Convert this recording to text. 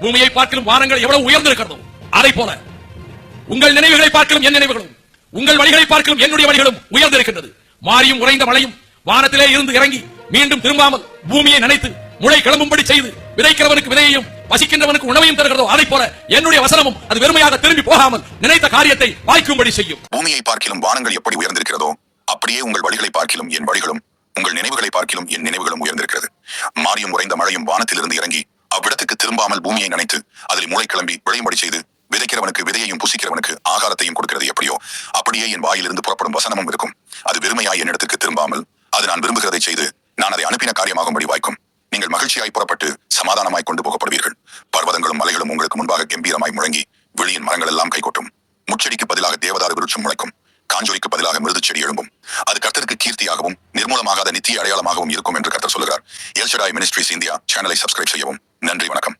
பூமியை பார்க்கலும் வானங்கள் எவ்வளவு உயர்ந்திருக்கிறதோ அதை போல உங்கள் நினைவுகளை பார்க்கலும் என் நினைவுகளும் உங்கள் வழிகளை பார்க்கலும் என்னுடைய வழிகளும் உயர்ந்திருக்கின்றது. மாறியும் உறைந்த மழையும் வானத்திலே இருந்து இறங்கி மீண்டும் திரும்பாமல் பூமியை நினைத்து முளை கிளம்பும்படி செய்து விதைக்கிறவனுக்கு விதையையும் பசிக்கின்றவனுக்கு உணவையும் தருகிறதோ அதை போல என்னுடைய வசனமும் அது வெறுமையாக திரும்பி போகாமல் நினைத்த காரியத்தை வாய்க்கும்படி செய்யும். பூமியை பார்க்கிலும் வானங்கள் எப்படி உயர்ந்திருக்கிறதோ அப்படியே உங்கள் வழிகளை பார்க்கிலும் என் வழிகளும் உங்கள் நினைவுகளை பார்க்கிலும் என் நினைவுகளும் உயர்ந்திருக்கிறது. மாறியும் உறைந்த மழையும் வானத்திலிருந்து இறங்கி அவ்விடத்துக்கு திரும்பாமல் பூமியை நினைத்து அதில் மூளை கிளம்பி விளையும்படி செய்து விதைக்கிறவனுக்கு விதையையும் புசிக்கிறவனுக்கு ஆகாரத்தையும் கொடுக்கிறது எப்படியோ அப்படியே என் வாயிலிருந்து புறப்படும் வசனமும் இருக்கும். அது வெறுமையாய் என்னிடத்துக்கு திரும்பாமல் அது நான் விரும்புகிறதை செய்து நான் அதை அனுப்பின காரியமாகும்படி வாய்க்கும். நீங்கள் மகிழ்ச்சியாய் புறப்பட்டு சமாதானமாய் கொண்டு போகப்படுவீர்கள். பர்வதங்களும் மலைகளும் உங்களுக்கு முன்பாக கம்பீரமாய் முழங்கி வெளியின் மரங்கள் எல்லாம் கைகொட்டும். முச்செடிக்கு பதிலாக தேவதாரு விருட்சம் முளைக்கும். காஞ்சொலிக்கு பதிலாக மிருது செடி எழும்பும். அது கர்த்தருக்கு கீர்த்தியாகவும் நிர்மூலமாகாத நித்திய அடையாளமாகவும் இருக்கும் என்று கர்த்தர் சொல்கிறார் எல்ஷடாய் மினிஸ்ட்ரிஸ் இந்தியா சேனலை சப்ஸ்கிரைப் செய்யவும். நன்றி வணக்கம்